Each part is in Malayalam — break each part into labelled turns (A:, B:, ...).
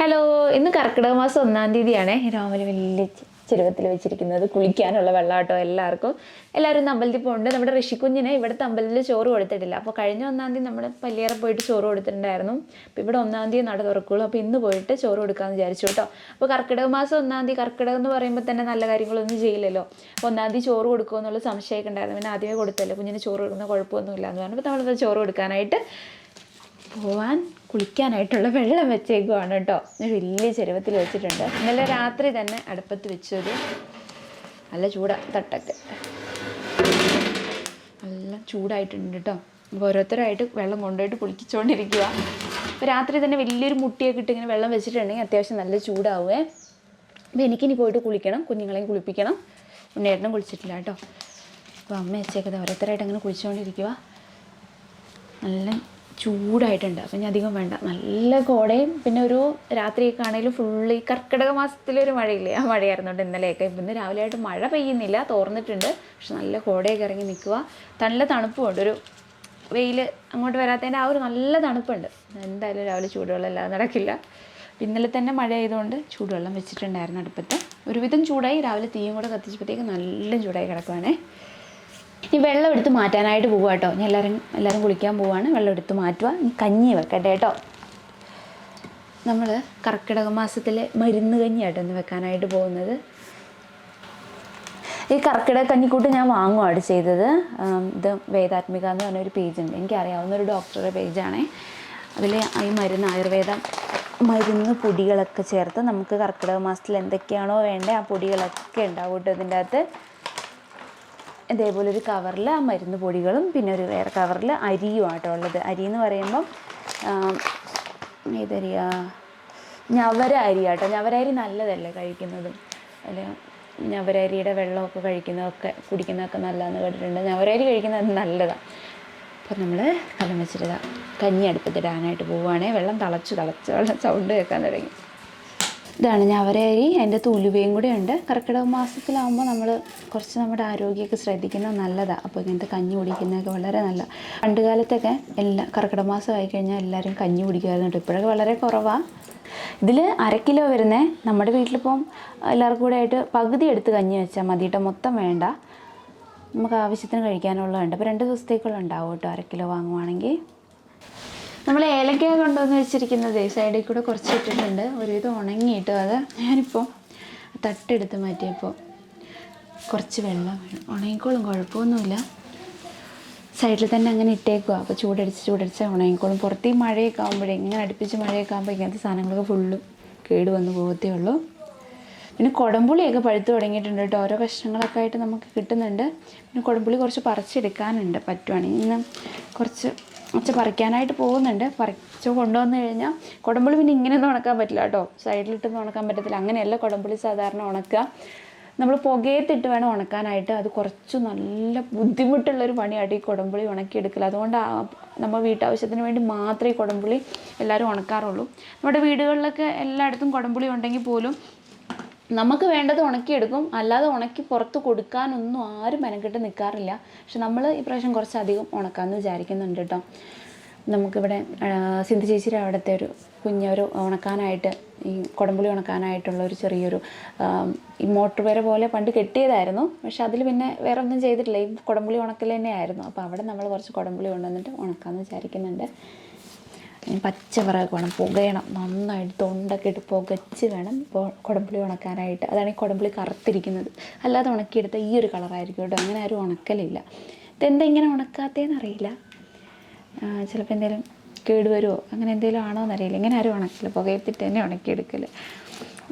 A: ഹലോ ഇന്ന് കർക്കിടക മാസം ഒന്നാം തീയതിയാണ്. രാവിലെ വലിയ ചെരുവത്തിൽ വെച്ചിരിക്കുന്നത് കുളിക്കാനുള്ള വെള്ളാട്ടോ എല്ലാവർക്കും. എല്ലാവരും അമ്പലത്തിൽ പോകുന്നുണ്ട് നമ്മുടെ ഋഷിക്കുഞ്ഞിന് ഇവിടുത്തെ അമ്പലത്തിൽ ചോറ് കൊടുത്തിട്ടില്ല. അപ്പോൾ കഴിഞ്ഞ ഒന്നാം തീയതി നമ്മൾ പല്ലിയേറെ പോയിട്ട് ചോറ് കൊടുത്തിട്ടുണ്ടായിരുന്നു. അപ്പോൾ ഇവിടെ ഒന്നാം തീയതി നട തുറക്കുള്ളൂ. അപ്പോൾ ഇന്ന് പോയിട്ട് ചോറ് കൊടുക്കാമെന്ന് വിചാരിച്ചു കേട്ടോ അപ്പോൾ കർക്കിടക മാസം ഒന്നാം തീയതി കർക്കിടകം എന്ന് പറയുമ്പോൾ തന്നെ നല്ല കാര്യങ്ങളൊന്നും ചെയ്യില്ലല്ലോ. അപ്പോൾ ഒന്നാം തീയതി ചോറ് കൊടുക്കുമോ എന്നുള്ള സംശയമൊക്കെ ഉണ്ടായിരുന്നു. പിന്നെ ആദ്യമേ കൊടുത്തല്ലോ. കുഞ്ഞിന് ചോറ് കൊടുക്കുന്ന കുഴപ്പമൊന്നുമില്ല എന്ന് പറഞ്ഞപ്പോൾ നമ്മളത് ചോറ് കൊടുക്കാനായിട്ട് പോവാൻ കുളിക്കാനായിട്ടുള്ള വെള്ളം വെച്ചേക്കുവാണ് കേട്ടോ. വലിയ ചെരുവത്തിൽ വെച്ചിട്ടുണ്ട്. ഇന്നലെ രാത്രി തന്നെ അടുപ്പത്ത് വെച്ചത് നല്ല ചൂടാ തട്ടൊക്കെ. നല്ല ചൂടായിട്ടുണ്ട് കേട്ടോ. അപ്പോൾ ഓരോരുത്തരായിട്ട് വെള്ളം കൊണ്ടുപോയിട്ട് കുളിക്കിച്ചുകൊണ്ടിരിക്കുക അപ്പോൾ രാത്രി തന്നെ വലിയൊരു മുട്ടിയൊക്കെ ഇട്ട് ഇങ്ങനെ വെള്ളം വെച്ചിട്ടുണ്ടെങ്കിൽ അത്യാവശ്യം നല്ല ചൂടാവുമേ അപ്പോൾ എനിക്കിനി പോയിട്ട് കുളിക്കണം. കുഞ്ഞുങ്ങളെയും കുളിപ്പിക്കണം. ഉണ്ണേട്ടനും കുളിച്ചിട്ടില്ല കേട്ടോ. അപ്പോൾ അമ്മ വെച്ചേക്കത്. ഓരോരുത്തരായിട്ട് അങ്ങനെ കുളിച്ചുകൊണ്ടിരിക്കുക നല്ല ചൂടായിട്ടുണ്ട്. അപ്പം ഞാൻ അധികം വേണ്ട. നല്ല കോടയും പിന്നെ ഒരു രാത്രിയൊക്കെ ആണെങ്കിലും ഫുള്ള് ഈ കർക്കിടക മാസത്തിലൊരു മഴയില്ലേ? ആ മഴയായിരുന്നുണ്ട് ഇന്നലെയൊക്കെ. ഇന്ന് രാവിലെ ആയിട്ട് മഴ പെയ്യുന്നില്ല. തോർന്നിട്ടുണ്ട്. പക്ഷെ നല്ല കോടയൊക്കെ ഇറങ്ങി നിൽക്കുക നല്ല തണുപ്പുമുണ്ട് ഒരു വെയിൽ അങ്ങോട്ട് വരാത്തതിന്റെ ആ ഒരു നല്ല തണുപ്പുണ്ട്. എന്തായാലും രാവിലെ ചൂടുവെള്ളം അല്ലാതെ നടക്കില്ല. ഇന്നലെ തന്നെ മഴ ആയതുകൊണ്ട് ചൂടുവെള്ളം വെച്ചിട്ടുണ്ടായിരുന്നു അടുപ്പത്ത്. ഒരുവിധം ചൂടായി. രാവിലെ തീയും കൂടെ കത്തിച്ചപ്പോഴത്തേക്ക് നല്ല ചൂടായി കിടക്കുവാണേ. ഈ വെള്ളം എടുത്ത് മാറ്റാനായിട്ട് പോവുക കേട്ടോ. ഞാൻ എല്ലാവരും എല്ലാവരും കുളിക്കാൻ പോവാണ്. വെള്ളം എടുത്ത് മാറ്റുക. ഇനി കഞ്ഞി വെക്കട്ടെ കേട്ടോ. നമ്മൾ കർക്കിടക മാസത്തിലെ മരുന്ന് കഞ്ഞിയാട്ടോ ഇന്ന് വെക്കാനായിട്ട് പോകുന്നത്. ഈ കർക്കിടക കഞ്ഞിക്കൂട്ട് ഞാൻ വാങ്ങുകയാണ് ചെയ്തത്. ഇത് വേദാത്മിക എന്ന് പറഞ്ഞൊരു പേജുണ്ട്. എനിക്കറിയാവുന്ന ഒരു ഡോക്ടറുടെ പേജാണേ. അതിൽ ഈ മരുന്ന് ആയുർവേദം മരുന്ന് പൊടികളൊക്കെ ചേർത്ത് നമുക്ക് കർക്കിടക മാസത്തിൽ എന്തൊക്കെയാണോ വേണ്ടത് ആ പൊടികളൊക്കെ ഉണ്ടാവും കേട്ടോ ഇതിന്റെ അകത്ത്. ഇതേപോലെ ഒരു കവറിൽ ആ മരുന്ന് പൊടികളും പിന്നെ ഒരു വേറെ കവറിൽ അരിയും ആട്ടോ ഉള്ളത്. അരി എന്ന് പറയുമ്പം ഏതരിയാ? ഞവര അരി ആട്ടോ. ഞവര അരി നല്ലതല്ലേ കഴിക്കുന്നതും? അല്ല ഞവരരിയുടെ വെള്ളമൊക്കെ കഴിക്കുന്നതൊക്കെ കുടിക്കുന്നതൊക്കെ നല്ലതെന്ന് കേട്ടിട്ടുണ്ട്. ഞവര അരി കഴിക്കുന്നത് നല്ലതാണ് അപ്പോൾ നമ്മൾ കലം വെച്ചിട്ട് കഞ്ഞി അടുപ്പത്തിടാനായിട്ട് പോവുകയാണെങ്കിൽ വെള്ളം തിളച്ച് തിളച്ച് വെള്ളം സൗണ്ട് കേൾക്കാൻ തുടങ്ങി. ഇതാണ് ഞവരരി. അതിന്റെ തുലുവയും കൂടെ ഉണ്ട് കർക്കിടക മാസത്തിലാകുമ്പോൾ നമ്മൾ കുറച്ച് നമ്മുടെ ആരോഗ്യമൊക്കെ ശ്രദ്ധിക്കുന്നത് നല്ലതാണ് അപ്പോൾ ഇങ്ങനത്തെ കഞ്ഞി കുടിക്കുന്നതൊക്കെ വളരെ നല്ല പണ്ട് കാലത്തൊക്കെ എല്ലാ കർക്കിടക മാസം കഴിഞ്ഞാൽ എല്ലാവരും കഞ്ഞി കുടിക്കുമായിരുന്നു ഇപ്പോഴൊക്കെ വളരെ കുറവാണ് ഇതിൽ അര കിലോ വരുന്നേ. നമ്മുടെ വീട്ടിലിപ്പം എല്ലാവർക്കും കൂടെ ആയിട്ട് പകുതി എടുത്ത് കഞ്ഞി വെച്ചാൽ മതി കേട്ടോ. മൊത്തം വേണ്ട. നമുക്ക് ആവശ്യത്തിന് കഴിക്കാനുള്ളതുണ്ട്. അപ്പോൾ രണ്ട് ദിവസത്തേക്കുള്ള ഉണ്ടാവും കേട്ടോ. അര കിലോ വാങ്ങുവാണെങ്കിൽ നമ്മൾ ഏലക്ക കൊണ്ടുവന്ന് വെച്ചിരിക്കുന്നത് സൈഡിൽ കൂടെ കുറച്ച് ഇട്ടിട്ടുണ്ട്. ഒരുവിധം ഉണങ്ങിയിട്ട് അത് ഞാനിപ്പോൾ തട്ടെടുത്ത് മാറ്റിയപ്പോൾ കുറച്ച് വെള്ളം വേണം ഉണങ്ങിക്കോളും കുഴപ്പമൊന്നുമില്ല. സൈഡിൽ തന്നെ അങ്ങനെ ഇട്ടേക്കുക അപ്പോൾ ചൂടടിച്ച് ചൂടടിച്ച് ഉണങ്ങിക്കോളും. പുറത്ത് ഈ മഴയൊക്കെ ആകുമ്പോഴേ ഇങ്ങനെ അടുപ്പിച്ച് മഴയൊക്കെ ആകുമ്പോൾ ഇങ്ങനത്തെ സാധനങ്ങളൊക്കെ ഫുള്ളും കേട് വന്ന് പോകത്തേ ഉള്ളൂ. പിന്നെ കുടംപുളിയൊക്കെ പഴുത്ത് തുടങ്ങിയിട്ടുണ്ട് കേട്ടോ. ഓരോ കഷ്ണങ്ങളൊക്കെ ആയിട്ട് നമുക്ക് കിട്ടുന്നുണ്ട്. പിന്നെ കുടംപുളി കുറച്ച് പറിച്ചെടുക്കാനുണ്ട് പറ്റുവാണെങ്കിൽ. ഇന്ന് കുറച്ച് കുറച്ച് പറിക്കാനായിട്ട് പോകുന്നുണ്ട്. പറിച്ച് കൊണ്ടുവന്ന് കഴിഞ്ഞാൽ കുടംപുളി പിന്നെ ഇങ്ങനെയൊന്നും ഉണക്കാൻ പറ്റില്ല കേട്ടോ. സൈഡിലിട്ടൊന്നും ഉണക്കാൻ പറ്റത്തില്ല. അങ്ങനെയല്ല കുടംപുളി സാധാരണ ഉണക്കുക. നമ്മൾ പുകയത്തിട്ട് വേണം ഉണക്കാനായിട്ട്. അത് കുറച്ച് നല്ല ബുദ്ധിമുട്ടുള്ളൊരു പണിയായിട്ട് ഈ കുടംപുളി ഉണക്കിയെടുക്കൽ അതുകൊണ്ട് നമ്മൾ വീട്ടാവശ്യത്തിന് വേണ്ടി മാത്രമേ ഈ കുടംപുളി എല്ലാവരും ഉണക്കാറുള്ളൂ. നമ്മുടെ വീടുകളിലൊക്കെ എല്ലായിടത്തും കുടംപുളി ഉണ്ടെങ്കിൽ പോലും നമുക്ക് വേണ്ടത് ഉണക്കിയെടുക്കും. അല്ലാതെ ഉണക്കി പുറത്ത് കൊടുക്കാനൊന്നും ആരും മെനക്കെട്ട് നിൽക്കാറില്ല പക്ഷെ നമ്മൾ ഈ പ്രാവശ്യം കുറച്ചധികം ഉണക്കാമെന്ന് വിചാരിക്കുന്നുണ്ട് കേട്ടോ നമുക്കിവിടെ സിന്ധു ചേച്ചിയുടെ അവിടുത്തെ ഒരു കുഞ്ഞൊരു ഉണക്കാനായിട്ട് ഈ കുടംപുളി ഉണക്കാനായിട്ടുള്ള ഒരു ചെറിയൊരു ഈ മോട്ടർ വര പോലെ പണ്ട് കെട്ടിയതായിരുന്നു. പക്ഷെ അതിൽ പിന്നെ വേറെ ഒന്നും ചെയ്തിട്ടില്ല. ഈ കുടംപുളി ഉണക്കൽ തന്നെയായിരുന്നു. അപ്പോൾ അവിടെ നമ്മൾ കുറച്ച് കുടംപുളി കൊണ്ടുവന്നിട്ട് ഉണക്കാമെന്ന് വിചാരിക്കുന്നുണ്ട്. ഇനി പച്ച വേണം പുകയണം നന്നായിട്ട് തൊണ്ടൊക്കെ ഇട്ട് പുകച്ച് വേണം ഇപ്പോൾ കുടംപുളി ഉണക്കാനായിട്ട്. അതാണ് ഈ കുടംപുളി കറുത്തിരിക്കുന്നത്. അല്ലാതെ ഉണക്കിയെടുത്ത ഈ ഒരു കളറായിരിക്കും കേട്ടോ. അങ്ങനെ ആരും ഉണക്കലില്ല. ഇതെന്താ ഇങ്ങനെ ഉണക്കാത്തതെന്ന് അറിയില്ല. ചിലപ്പോൾ എന്തെങ്കിലും കേടുവരുമോ അങ്ങനെ എന്തെങ്കിലും ആണോ എന്നറിയില്ല ഇങ്ങനെ ആരും ഉണക്കില്ല പുകയത്തിട്ട് തന്നെ ഉണക്കിയെടുക്കൽ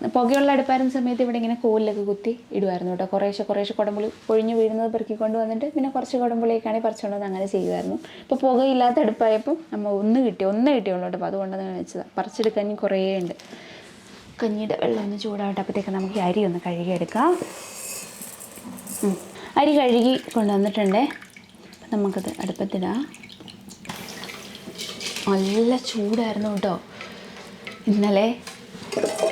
A: പുകയുള്ള അടുപ്പായിരുന്ന സമയത്ത് ഇവിടെ ഇങ്ങനെ കോലിലൊക്കെ കുത്തി ഇടുമായിരുന്നു കേട്ടോ. കുറേശ്ശെ കുറേശ്ശെ കുടമ്പുളി പൊഴിഞ്ഞ് വീഴുന്നത് പെറുക്കിക്കൊണ്ട് വന്നിട്ട് പിന്നെ കുറച്ച് കുടമ്പുളിയൊക്കെയാണെങ്കിൽ പറിച്ചുകൊണ്ട് അങ്ങനെ ചെയ്യുമായിരുന്നു ഇപ്പോൾ പുകയില്ലാത്ത അടുപ്പായപ്പോൾ നമ്മൾ ഒന്ന് കിട്ടി ഒന്ന് കിട്ടിയുള്ളൂ കേട്ടോ. അപ്പോൾ അതുകൊണ്ട് വെച്ചത്. വെച്ചതാണ് പറിച്ചെടുക്കാൻ കുറേ ഉണ്ട്. കഞ്ഞിയുടെ വെള്ളം ഒന്ന് ചൂടാവട്ടെ. അപ്പോഴത്തേക്ക് നമുക്ക് ഈ അരി ഒന്ന് കഴുകിയെടുക്കാം. അരി കഴുകി കൊണ്ടുവന്നിട്ടുണ്ടേ. നമുക്കത് അടുപ്പത്തിടാം. നല്ല ചൂടായിരുന്നു കേട്ടോ. ഇന്നലെ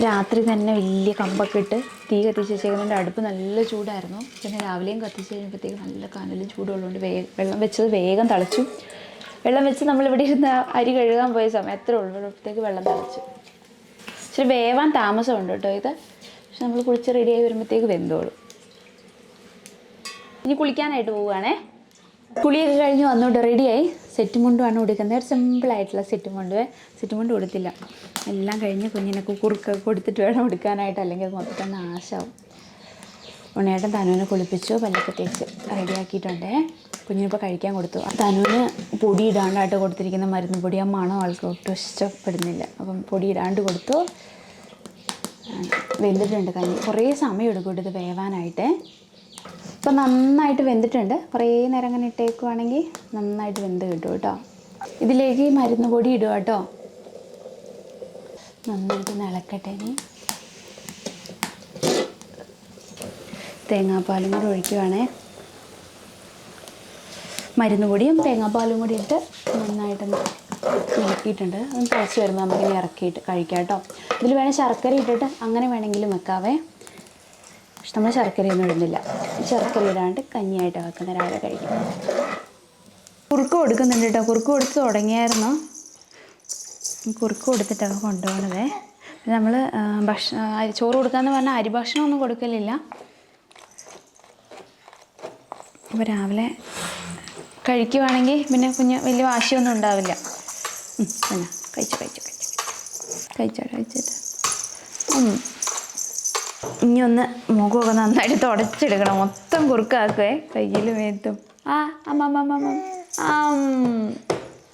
A: രാത്രി തന്നെ വലിയ കമ്പൊക്കെ ഇട്ട് തീ കത്തിച്ച് വെച്ചേക്കുന്നുണ്ട് അടുപ്പ് നല്ല ചൂടായിരുന്നു. പിന്നെ രാവിലെയും കത്തിച്ച് കഴിഞ്ഞപ്പോഴത്തേക്ക് നല്ല കനലും ചൂടുള്ളതുകൊണ്ട് വേ വെള്ളം വെച്ചത് വേഗം തിളച്ചു. വെള്ളം വെച്ച് നമ്മൾ ഇവിടെ ഇരുന്ന് അരി കഴുകാൻ പോയ സമയം എത്ര ഉള്ളപ്പോഴത്തേക്ക് വെള്ളം തിളച്ചു. പക്ഷെ വേവാൻ താമസമുണ്ട് കേട്ടോ ഇത്. പക്ഷെ നമ്മൾ കുളിച്ച് റെഡിയായി വരുമ്പോഴത്തേക്ക് വെന്തോളും. ഇനി കുളിക്കാനായിട്ട് പോവുകയാണേ. കുളിയൊക്കെ കഴിഞ്ഞ് വന്നോട്ട് റെഡിയായി സെറ്റ് മുണ്ടുമാണ് കൊടുക്കുന്നത് ഒരു സിമ്പിളായിട്ടുള്ള സെറ്റ് മുണ്ട് സെറ്റ് മുണ്ട് കൊടുത്തില്ല എല്ലാം കഴിഞ്ഞ് കുഞ്ഞിനൊക്കെ കുറുക്ക കൊടുത്തിട്ട് വേണം കൊടുക്കാനായിട്ട് അല്ലെങ്കിൽ മൊത്തം നാശമാവും ഉണ്ണിയേട്ടൻ തനുവിനെ കുളിപ്പിച്ചു പല്ലൊക്കെ തേച്ച് റെഡിയാക്കിയിട്ടുണ്ടേ. കുഞ്ഞിനിപ്പോൾ കഴിക്കാൻ കൊടുത്തു. തനുവിന് പൊടി ഇടാണ്ടായിട്ട് കൊടുത്തിരിക്കുന്ന മരുന്ന് പൊടി. ആ മണം ആൾക്ക് ഒട്ടും ഇഷ്ടപ്പെടുന്നില്ല. അപ്പം പൊടി ഇടാണ്ട് കൊടുത്തു. വെന്തിട്ടുണ്ട് കഞ്ഞി. കുറേ സമയം എടുക്കും ഇത് വേവാനായിട്ട്. ഇപ്പം നന്നായിട്ട് വെന്തിട്ടുണ്ട്. കുറേ നേരം അങ്ങനെ ഇട്ടേക്കുവാണെങ്കിൽ നന്നായിട്ട് വെന്ത് കിട്ടും കേട്ടോ. ഇതിലേക്ക് മരുന്ന് പൊടി ഇടുക കേട്ടോ. നന്നായിട്ട് നിളക്കട്ടെ ഇനി. തേങ്ങാപ്പാലും കൂടി ഒഴിക്കുവാണേ. മരുന്ന് പൊടിയും തേങ്ങാപ്പാലും കൂടി ഇട്ട് നന്നായിട്ടൊന്ന് ഇളക്കിയിട്ടുണ്ട്. അത് തിളച്ച് വരുമ്പോൾ നമുക്കിനി ഇറക്കിയിട്ട് കഴിക്കാം കേട്ടോ. ഇതിൽ വേണേൽ ശർക്കര ഇട്ടിട്ട് അങ്ങനെ വേണമെങ്കിലും വെക്കാവേ. പക്ഷെ നമ്മൾ ശർക്കരയൊന്നും ഇടുന്നില്ല. ശർക്കര ഇടാണ്ട് കഞ്ഞിയായിട്ട് വെക്കുന്ന രാവിലെ കഴിക്കും. കുറുക്ക് കൊടുക്കുന്നുണ്ട് കേട്ടോ. കുറുക്ക് കൊടുത്ത് തുടങ്ങിയായിരുന്നു. കുറുക്ക് കൊടുത്തിട്ടൊക്കെ കൊണ്ടുപോകണതേ നമ്മൾ ഭക്ഷണം ചോറ് കൊടുക്കാന്ന് പറഞ്ഞാൽ അരി ഭക്ഷണം ഒന്നും കൊടുക്കലില്ല. അപ്പോൾ രാവിലെ കഴിക്കുവാണെങ്കിൽ പിന്നെ കുഞ്ഞ് വലിയ വാശിയൊന്നും ഉണ്ടാവില്ല. പിന്നെ കഴിച്ചു കഴിച്ചു കഴിച്ചു കഴിച്ചോ കഴിച്ചിട്ട്. ഇനി ഒന്ന് മുഖമൊക്കെ നന്നായിട്ട് തുടച്ചെടുക്കണം. മൊത്തം കുറുക്കാക്കുവേ കയ്യിൽ മേത്തും. ആ അമ്മ അമ്മ അമ്മ അമ്മ. ആം.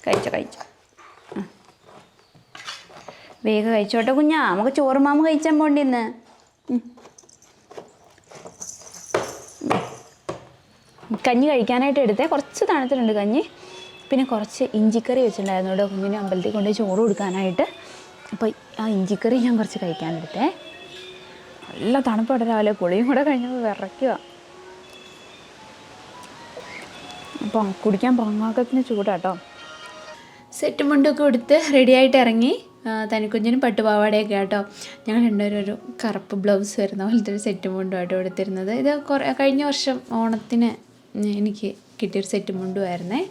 A: കഴിച്ചോ കഴിച്ചോ. വേഗം കഴിച്ചോട്ടെ കുഞ്ഞാ. നമുക്ക് ചോറുമാമ കഴിച്ചാൻ പോണ്ടി ഇന്ന്. ഉം. കഞ്ഞി കഴിക്കാനായിട്ട് എടുത്തേ. കുറച്ച് തണുത്തിട്ടുണ്ട് കഞ്ഞി. പിന്നെ കുറച്ച് ഇഞ്ചിക്കറി വെച്ചിട്ടുണ്ടായിരുന്നു കേട്ടോ കുഞ്ഞിന് അമ്പലത്തിൽ കൊണ്ടുപോയി ചോറ് കൊടുക്കാനായിട്ട്. അപ്പോൾ ആ ഇഞ്ചിക്കറി ഞാൻ കുറച്ച് കഴിക്കാനെടുത്തേ നല്ല തണുപ്പോടെ രാവിലെ. കുളിയും കൂടെ കഴിഞ്ഞത് വിറയ്ക്കുക അപ്പം കുടിക്കാൻ പാങ്ങാക്കത്തിന് ചൂടാട്ടോ. സെറ്റ് മുണ്ടൊക്കെ കൊടുത്ത് റെഡിയായിട്ട് ഇറങ്ങി. തനിക്കുഞ്ഞിനും പട്ടുപാവാടയൊക്കെ കേട്ടോ ഞങ്ങൾ രണ്ടുപേരും ഒരു കറുപ്പ് ബ്ലൗസ് വരുന്ന പോലത്തെ ഒരു സെറ്റ് മുണ്ടുമായിട്ട് കൊടുത്തിരുന്നത് ഇത് കുറേ കഴിഞ്ഞ വർഷം ഓണത്തിന് എനിക്ക് കിട്ടിയൊരു സെറ്റ് മുണ്ടുമായിരുന്നേ.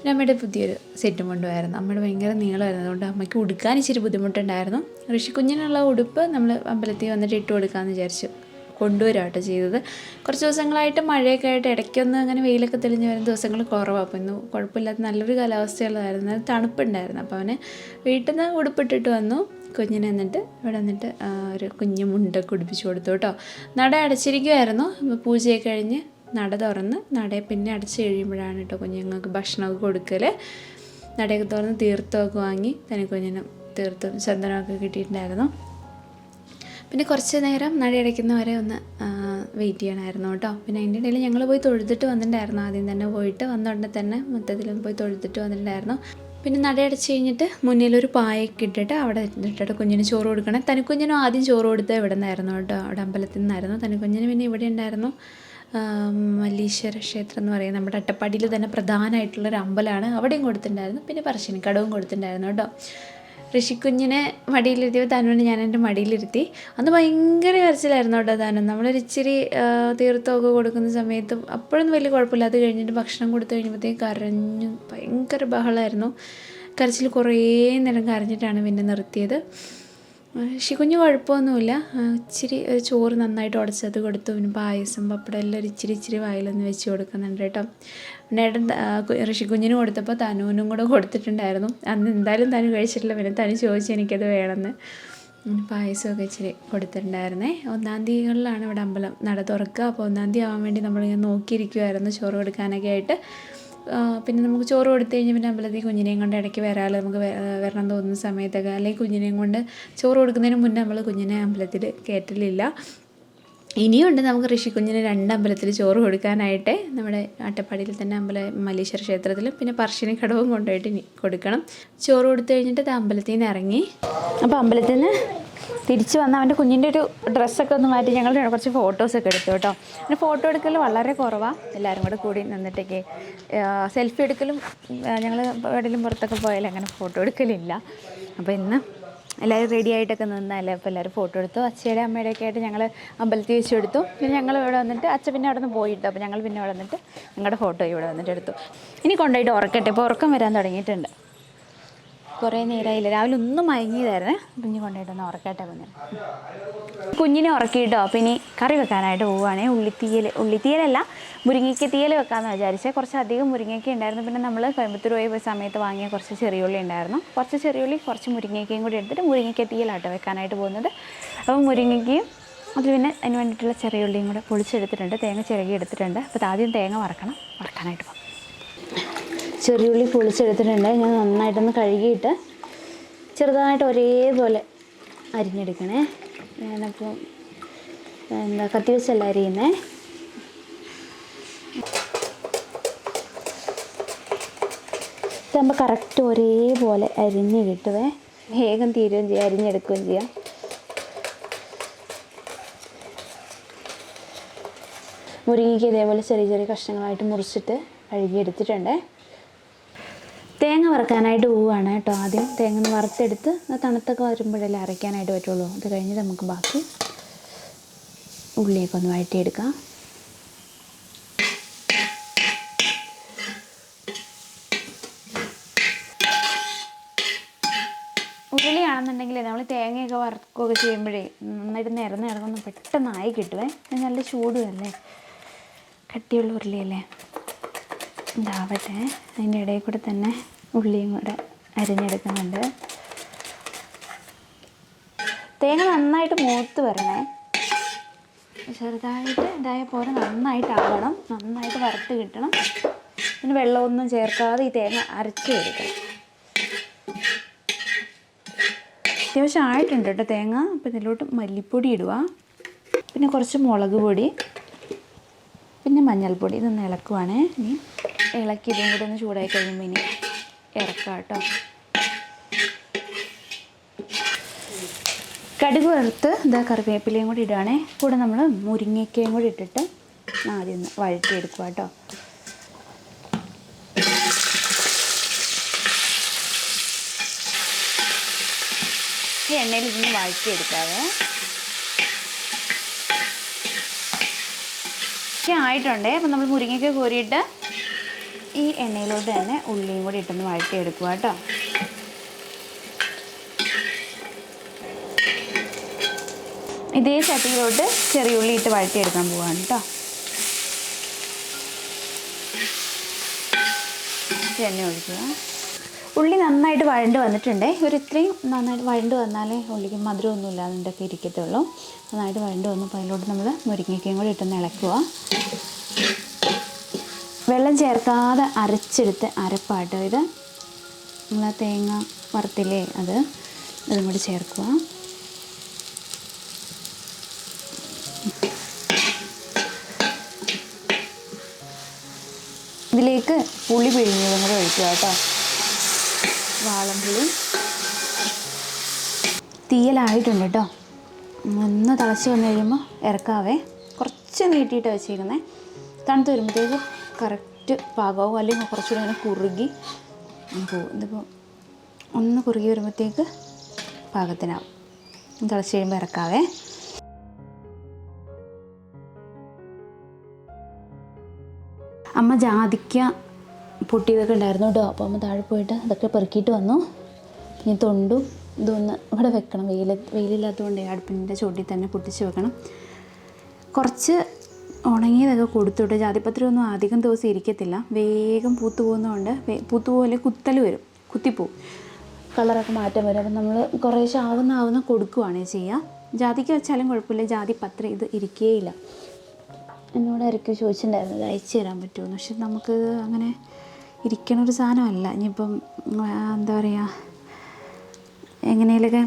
A: പിന്നെ അമ്മയുടെ പുതിയൊരു സെറ്റും കൊണ്ടുപോയായിരുന്നു. അമ്മയുടെ ഭയങ്കര നീളമായിരുന്നു. അതുകൊണ്ട് അമ്മയ്ക്ക് ഉടുക്കാൻ ഇച്ചിരി ബുദ്ധിമുട്ടുണ്ടായിരുന്നു. ഋഷിക്കുഞ്ഞിനുള്ള ഉടുപ്പ് നമ്മൾ അമ്പലത്തിൽ വന്നിട്ട് ഇട്ട് കൊടുക്കാമെന്ന് വിചാരിച്ചു. കൊണ്ടുവരാട്ടോ ചെയ്തത്. കുറച്ച് ദിവസങ്ങളായിട്ട് മഴയൊക്കെ ആയിട്ട് ഇടയ്ക്കൊന്ന് അങ്ങനെ വെയിലൊക്കെ തെളിഞ്ഞ് വരുന്ന ദിവസങ്ങൾ കുറവാണ് അപ്പോൾ ഇന്ന് കുഴപ്പമില്ലാത്ത നല്ലൊരു കാലാവസ്ഥയുള്ളതായിരുന്നു. തണുപ്പുണ്ടായിരുന്നു. അപ്പോൾ അവന് വീട്ടിൽ നിന്ന് ഉടുപ്പിട്ടിട്ട് വന്നു. കുഞ്ഞിനെ എന്നിട്ട് ഇവിടെ വന്നിട്ട് ഒരു കുഞ്ഞു മുണ്ടൊക്കെ ഉടുപ്പിച്ച് കൊടുത്തു കേട്ടോ. നട അടച്ചിരിക്കുമായിരുന്നു പൂജയൊക്കെ കഴിഞ്ഞ് നട തുറന്ന് നടയെ പിന്നെ അടച്ച് കഴിയുമ്പോഴാണ് കേട്ടോ കുഞ്ഞുങ്ങൾക്ക് ഭക്ഷണമൊക്കെ കൊടുക്കൽ നടയൊക്കെ തുറന്ന് തീർത്ഥമൊക്കെ വാങ്ങി തന്നെ കുഞ്ഞിനും തീർത്ഥം ചന്ദനമൊക്കെ കിട്ടിയിട്ടുണ്ടായിരുന്നു. പിന്നെ കുറച്ച് നേരം നടയടയ്ക്കുന്നവരെ ഒന്ന് വെയിറ്റ് ചെയ്യണമായിരുന്നു കേട്ടോ. പിന്നെ അതിന്റെ ഇടയിൽ ഞങ്ങൾ പോയി തൊഴുതിട്ട് വന്നിട്ടുണ്ടായിരുന്നു. ആദ്യം തന്നെ പോയിട്ട് വന്ന ഉടനെ തന്നെ മൊത്തത്തിലൊന്ന് പോയി തൊഴുതിട്ട് വന്നിട്ടുണ്ടായിരുന്നു. പിന്നെ നടയടച്ച് കഴിഞ്ഞിട്ട് മുന്നിലൊരു പായൊക്കെ ഇട്ടിട്ട് അവിടെ ഇട്ടിട്ട് കുഞ്ഞിന് ചോറ് കൊടുക്കണം. തനിക്കുഞ്ഞിനും ആദ്യം ചോറ് കൊടുത്തത് ഇവിടെ നിന്നായിരുന്നു കേട്ടോ. അവിടെ അമ്പലത്തിൽ നിന്നായിരുന്നു. തനിക്കുഞ്ഞിന് പിന്നെ ഇവിടെ ഉണ്ടായിരുന്നു. മല്ലീശ്വര ക്ഷേത്രം എന്ന് പറയുന്നത് നമ്മുടെ അട്ടപ്പാടിയിൽ തന്നെ പ്രധാനമായിട്ടുള്ള ഒരു അമ്പലമാണ്. അവിടെയും കൊടുത്തിട്ടുണ്ടായിരുന്നു. പിന്നെ പറശ്ശിനിക്കടവും കൊടുത്തിട്ടുണ്ടായിരുന്നു കേട്ടോ. ഋഷിക്കുഞ്ഞിനെ മടിയിലിരുത്തിയപ്പോൾ തനുവിനെ ഞാൻ എന്റെ മടിയിലിരുത്തി. അന്ന് ഭയങ്കര കരച്ചിലായിരുന്നു കേട്ടോ താനും നമ്മളൊരു ഇച്ചിരി ആ, തീർത്ഥമൊക്കെ കൊടുക്കുന്ന സമയത്ത് അപ്പോഴൊന്നും വലിയ കുഴപ്പമില്ല. അത് കഴിഞ്ഞിട്ട് ഭക്ഷണം കൊടുത്തു കഴിഞ്ഞപ്പോഴത്തേക്ക് കരഞ്ഞു. ഭയങ്കര ബഹളമായിരുന്നു. കരച്ചിൽ കുറേ നേരം കരഞ്ഞിട്ടാണ് പിന്നെ നിർത്തിയത്. ഷിക്കുഞ്ഞ് കുഴപ്പമൊന്നുമില്ല. ഇച്ചിരി ചോറ് നന്നായിട്ട് ഉടച്ചത് കൊടുത്തു. പിന്നെ പായസം പപ്പടം എല്ലാം ഇച്ചിരി ഇച്ചിരി വായിലൊന്ന് വെച്ച് കൊടുക്കുന്നുണ്ട് കേട്ടോ. പിന്നെ ഏട്ടൻ ഋഷികുഞ്ഞിന് കൊടുത്തപ്പോൾ തനുവിനും കൂടെ കൊടുത്തിട്ടുണ്ടായിരുന്നു. അന്ന് എന്തായാലും തനു കഴിച്ചിട്ടില്ല. പിന്നെ തനു ചോദിച്ചു എനിക്കത് വേണമെന്ന്. പായസമൊക്കെ ഇച്ചിരി കൊടുത്തിട്ടുണ്ടായിരുന്നേ. ഒന്നാം തീയതികളിലാണ് ഇവിടെ അമ്പലം നട തുറക്കുക. അപ്പോൾ ഒന്നാം തീയതി ആവാൻ വേണ്ടി നമ്മളിങ്ങനെ നോക്കിയിരിക്കുമായിരുന്നു ചോറ് കൊടുക്കാനൊക്കെ ആയിട്ട്. പിന്നെ നമുക്ക് ചോറ് കൊടുത്തു കഴിഞ്ഞാൽ പിന്നെ അമ്പലത്തിൽ കുഞ്ഞിനെയും കൊണ്ട് ഇടയ്ക്ക് വരാമല്ലോ നമുക്ക് വരണം തോന്നുന്ന സമയത്തൊക്കെ. അല്ലെങ്കിൽ കുഞ്ഞിനെയും കൊണ്ട് ചോറ് കൊടുക്കുന്നതിന് മുന്നേ നമ്മൾ കുഞ്ഞിനെ അമ്പലത്തിൽ കയറ്റലില്ല. ഇനിയുണ്ട് നമുക്ക് ഋഷിക്കുഞ്ഞിന് രണ്ട് അമ്പലത്തിൽ ചോറ് കൊടുക്കാനായിട്ട്. നമ്മുടെ അട്ടപ്പാടിയിൽ തന്നെ അമ്പല മല്ലീശ്വര ക്ഷേത്രത്തിലും. പിന്നെ പറശ്ശിനി കടവും കൊണ്ടുപോയിട്ട് കൊടുക്കണം. ചോറ് കൊടുത്തു കഴിഞ്ഞിട്ട് അത് അമ്പലത്തിൽ നിന്ന് ഇറങ്ങി. അപ്പോൾ അമ്പലത്തിൽ നിന്ന് തിരിച്ച് വന്ന അവന്റെ കുഞ്ഞിന്റെ ഒരു ഡ്രസ്സൊക്കെ ഒന്ന് മാറ്റി ഞങ്ങൾ കുറച്ച് ഫോട്ടോസൊക്കെ എടുത്തു കേട്ടോ. പിന്നെ ഫോട്ടോ എടുക്കൽ വളരെ കുറവാണ് എല്ലാവരും കൂടെ കൂടി നിന്നിട്ടൊക്കെ സെൽഫി എടുക്കലും ഞങ്ങൾ എവിടെയെങ്കിലും പുറത്തൊക്കെ പോയാലും അങ്ങനെ ഫോട്ടോ എടുക്കലില്ല. അപ്പോൾ ഇന്ന് എല്ലാവരും റെഡി ആയിട്ടൊക്കെ നിന്നല്ലേ അപ്പോൾ എല്ലാവരും ഫോട്ടോ എടുത്തു. അച്ഛയുടെ അമ്മയുടെ ഒക്കെ ആയിട്ട് ഞങ്ങൾ അമ്പലത്തിൽ വെച്ച് എടുത്തു. പിന്നെ ഞങ്ങൾ ഇവിടെ വന്നിട്ട് അച്ഛൻ പിന്നെ അവിടെ നിന്ന് പോയിട്ടു അപ്പോൾ ഞങ്ങൾ പിന്നെ ഇവിടെ വന്നിട്ട് ഞങ്ങളുടെ ഫോട്ടോ ഇവിടെ വന്നിട്ട് എടുത്തു. ഇനി കൊണ്ടുപോയിട്ട് ഉറക്കട്ടെ. ഇപ്പോൾ ഉറക്കം വരാൻ തുടങ്ങിയിട്ടുണ്ട്. കുറേ നേരമായില്ല രാവിലെ ഒന്നും മയങ്ങിയതായിരുന്നേ. കുഞ്ഞ് കൊണ്ടുപോയിട്ടൊന്ന് ഉറക്കട്ടെ കുഞ്ഞ് കുഞ്ഞിനെ ഉറക്കിയിട്ടോ? അപ്പം ഇനി കറി വെക്കാനായിട്ട് പോവുകയാണേ. ഉള്ളിത്തീയൽ ഉള്ളിത്തീയലല്ല മുരിങ്ങയ്ക്ക് തീയൽ വെക്കാമെന്ന് വിചാരിച്ചേ. കുറച്ചധികം മുരിങ്ങയ്ക്ക ഉണ്ടായിരുന്നു. പിന്നെ നമ്മൾ കോയമ്പത്തൂർ പോയ സമയത്ത് വാങ്ങിയ കുറച്ച് ചെറിയുള്ളി ഉണ്ടായിരുന്നു. കുറച്ച് ചെറിയുള്ളി കുറച്ച് മുരിങ്ങയ്ക്കയും കൂടി എടുത്തിട്ട് മുരിങ്ങയ്ക്ക തീയലാട്ടോ വെക്കാനായിട്ട് പോകുന്നത്. അപ്പം മുരിങ്ങയ്ക്കയും അതിൽ പിന്നെ അതിന് വേണ്ടിയിട്ടുള്ള ചെറിയുള്ളിയും കൂടെ പൊളിച്ചെടുത്തിട്ടുണ്ട്. തേങ്ങ ചിരകി എടുത്തിട്ടുണ്ട്. അപ്പോൾ ആദ്യം തേങ്ങ വറക്കണം. വറക്കാനായിട്ട് പോകും ചെറിയുള്ളി പൊളിച്ചെടുത്തിട്ടുണ്ട്. ഞാൻ നന്നായിട്ടൊന്ന് കഴുകിയിട്ട് ചെറുതായിട്ട് ഒരേപോലെ അരിഞ്ഞെടുക്കണേ. ഞാനപ്പോൾ എന്താ കത്തി വെച്ചല്ല അരിയുന്നേ. ഇതാകുമ്പോൾ കറക്റ്റ് ഒരേപോലെ അരിഞ്ഞ് കിട്ടുവേ. വേഗം തീരുകയും ചെയ്യാം അരിഞ്ഞെടുക്കുകയും ചെയ്യാം. മുരിങ്ങയ്ക്ക് ഇതേപോലെ ചെറിയ ചെറിയ കഷ്ണങ്ങളായിട്ട് മുറിച്ചിട്ട് കഴുകിയെടുത്തിട്ടുണ്ടേ. തേങ്ങ വറക്കാനായിട്ട് പോവുകയാണ് കേട്ടോ. ആദ്യം തേങ്ങ വറുത്തെടുത്ത് തണുത്തൊക്കെ വരുമ്പോഴല്ലേ അരയ്ക്കാനായിട്ട് പറ്റുള്ളൂ. അത് കഴിഞ്ഞ് നമുക്ക് ബാക്കി ഉള്ളിയൊക്കെ ഒന്ന് വഴറ്റിയെടുക്കാം. ഉരുളിയാണെന്നുണ്ടെങ്കിൽ നമ്മൾ തേങ്ങയൊക്കെ വറക്കുകയൊക്കെ ചെയ്യുമ്പോഴേ നന്നായിട്ട് നിരന്ന് ഇറങ്ങുന്ന പെട്ടെന്ന് ആയി കിട്ടുവേ നല്ല ചൂടുമല്ലേ കട്ടിയുള്ള ഉരുളിയല്ലേ? ഇതാവട്ടെ അതിന്റെ ഇടയിൽ കൂടെ തന്നെ ഉള്ളിയും കൂടെ അരിഞ്ഞെടുക്കുന്നുണ്ട്. തേങ്ങ നന്നായിട്ട് മൂത്ത് വരണേ. ചെറുതായിട്ട് ഇതായ പോലെ നന്നായിട്ട് ആവണം. നന്നായിട്ട് വറുത്ത് കിട്ടണം. പിന്നെ വെള്ളമൊന്നും ചേർക്കാതെ ഈ തേങ്ങ അരച്ച് കൊടുക്കണം അത്യാവശ്യം ആയിട്ടുണ്ട് കേട്ടോ തേങ്ങ. അപ്പം ഇതിലോട്ട് മല്ലിപ്പൊടി ഇടുക. പിന്നെ കുറച്ച് മുളക് പൊടി. പിന്നെ മഞ്ഞൾപ്പൊടി ഇതൊന്ന് ഇളക്കുവാണേ. ഇനി ഇളക്കി ഇതും കൂടെ ഒന്ന് ചൂടായി കഴിയുമ്പോൾ ഇനി ഇറക്കാം കേട്ടോ. കടുക് വറുത്ത് ഇതാ കറിവേപ്പിലയും കൂടി ഇടുകയാണേ കൂടെ നമ്മൾ മുരിങ്ങയ്ക്കയും കൂടി ഇട്ടിട്ട് ആദ്യം ഒന്ന് വഴറ്റിയെടുക്കുക കേട്ടോ. ഈ എണ്ണയിൽ ഇതൊന്ന് വഴറ്റിയെടുക്കാവേ. ഒക്കെ ആയിട്ടുണ്ടേ. അപ്പം നമ്മൾ മുരിങ്ങയ്ക്ക് കോരിയിട്ട് ഈ എണ്ണയിലോട്ട് തന്നെ ഉള്ളിയും കൂടി ഇട്ടൊന്ന് വഴറ്റിയെടുക്കുക കേട്ടോ. ഇതേ ചട്ടിയിലോട്ട് ചെറിയ ഉള്ളി ഇട്ട് വഴറ്റിയെടുക്കാൻ പോവാണ് കേട്ടോ. എണ്ണ ഒഴിക്കുക. ഉള്ളി നന്നായിട്ട് വഴണ്ട് വന്നിട്ടുണ്ട്. ഒരു ഇത്രയും നന്നായിട്ട് വഴണ്ട് വന്നാലേ ഉള്ളിക്ക് മധുരമൊന്നും ഇല്ലാതെ ഇരിക്കത്തുള്ളൂ. നന്നായിട്ട് വഴണ്ട് വന്നപ്പോൾ അതിലോട്ട് നമ്മൾ മുരിങ്ങയ്ക്കയും കൂടി ഇട്ടൊന്ന് ഇളക്കുക വെള്ളം ചേർക്കാതെ അരച്ചെടുത്ത് അരപ്പാട്ടോ ഇത്. നമ്മൾ തേങ്ങ വറുത്തില്ലേ അത് അതും കൂടി ചേർക്കുക ഇതിലേക്ക് പുളി പിഴിഞ്ഞതും കൂടെ ഒഴിക്കുക കേട്ടോ. വാളംപുളി തീയലായിട്ടുണ്ട് കേട്ടോ. ഒന്ന് തിളച്ച് വന്നു കഴിയുമ്പോൾ ഇറക്കാവേ. കുറച്ച് നീട്ടിയിട്ട് വെച്ചേക്കുന്നേ. തണുത്ത് വരുമ്പോഴത്തേക്ക് കറക്റ്റ് പാകവും അല്ലെങ്കിൽ കുറച്ചുകൂടി അങ്ങനെ കുറുകി പോകും. ഇതിപ്പോൾ ഒന്ന് കുറുകി വരുമ്പോഴത്തേക്ക് പാകത്തിനാവും. തിളച്ച് കഴിയുമ്പോൾ ഇറക്കാവേ. അമ്മ ജാതിക്ക പൊട്ടിയതൊക്കെ ഉണ്ടായിരുന്നു കേട്ടോ. അപ്പോൾ അമ്മ താഴെ പോയിട്ട് അതൊക്കെ പെറുക്കിയിട്ട് വന്നു. ഇനി തൊണ്ടും ഇതൊന്ന് ഇവിടെ വെക്കണം. വെയിൽ വെയിലില്ലാത്തതുകൊണ്ട് അടുപ്പിന്റെ ചോട്ടിൽ തന്നെ പൊട്ടിച്ച് വെക്കണം. കുറച്ച് ഉണങ്ങിയതൊക്കെ കൊടുത്തുവിട്ട് ജാതിപത്രി ഒന്നും അധികം ദിവസം ഇരിക്കത്തില്ല. വേഗം പൂത്തു പോകുന്നതുകൊണ്ട് പൂത്തു പോലെ കുത്തൽ വരും. കുത്തിപ്പോവും. കളറൊക്കെ മാറ്റം വരും. അപ്പം നമ്മൾ കുറേശ്ശെ ആവുന്ന ആവുന്ന കൊടുക്കുവാണ് ചെയ്യുക ജാതിക്ക് വെച്ചാലും കുഴപ്പമില്ല. ജാതി പത്രി ഇത് ഇരിക്കേയില്ല. എന്നോട് ആരൊക്കെ ചോദിച്ചിട്ടുണ്ടായിരുന്നു. അയച്ചു തരാൻ പറ്റുമോ പക്ഷെ നമുക്ക് അങ്ങനെ ഇരിക്കണ ഒരു സാധനമല്ല. ഇനിയിപ്പം എന്താ പറയുക എങ്ങനെയൊക്കെ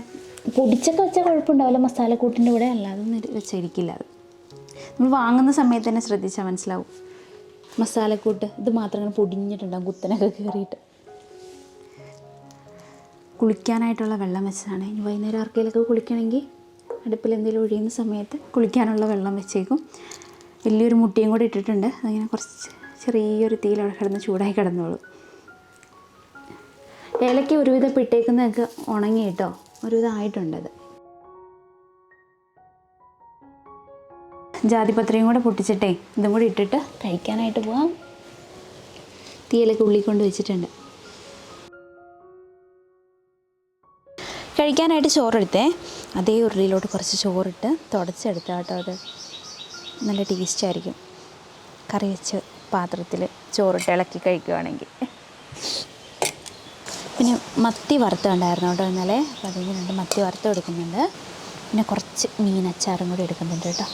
A: പൊടിച്ചൊക്കെ വെച്ചാൽ കുഴപ്പമുണ്ടാവില്ല. മസാലക്കൂട്ടിന്റെ കൂടെ അല്ലാതൊന്നും വെച്ചിരിക്കില്ല അത്. നമ്മൾ വാങ്ങുന്ന സമയത്ത് തന്നെ ശ്രദ്ധിച്ചാൽ മനസ്സിലാവും. മസാലക്കൂട്ട് ഇത് മാത്രം അങ്ങനെ പൊടിഞ്ഞിട്ടുണ്ടാകും കുത്തനൊക്കെ കയറിയിട്ട് കുളിക്കാനായിട്ടുള്ള വെള്ളം വെച്ചതാണ്. ഇനി വൈകുന്നേരം ആർക്കെങ്കിലൊക്കെ കുളിക്കണമെങ്കിൽ അടുപ്പിൽ എന്തെങ്കിലും ഒഴിയുന്ന സമയത്ത് കുളിക്കാനുള്ള വെള്ളം വെച്ചേക്കും. വലിയൊരു മുട്ടിയും കൂടി ഇട്ടിട്ടുണ്ട്. അതിങ്ങനെ കുറച്ച് ചെറിയൊരു തീയിൽ അവിടെ കിടന്ന് ചൂടായി കിടന്നോളൂ. ഏലയ്ക്ക് ഒരുവിധം ഇട്ടേക്കുന്നതൊക്കെ ഉണങ്ങി കേട്ടോ. ജാതിപത്രയും ആയിട്ടുണ്ട് അത്. ജാതിപത്രിയും കൂടെ പൊട്ടിച്ചിട്ടേ ഇതും കൂടി ഇട്ടിട്ട് കഴിക്കാനായിട്ട് പോവാം. തീയിലൊക്കെ ഉള്ളി കൊണ്ട് വെച്ചിട്ടുണ്ട്. കഴിക്കാനായിട്ട് ചോറെടുത്തേ. അതേ ഉരുളിയിലോട്ട് കുറച്ച് ചോറിട്ട് തുടച്ചെടുത്താട്ടോ അത്. നല്ല ടേസ്റ്റായിരിക്കും. കറി വെച്ച് പാത്രത്തിൽ ചോറിട്ട് ഇളക്കി കഴിക്കുകയാണെങ്കിൽ പിന്നെ മത്തി വറുത്തുണ്ടായിരുന്നു കേട്ടോ ഇന്നലെ. അപ്പോൾ അതിന് രണ്ട് മത്തി വറുത്ത് എടുക്കുന്നുണ്ട് പിന്നെ കുറച്ച് മീനച്ചാറും കൂടി എടുക്കുന്നുണ്ട് കേട്ടോ.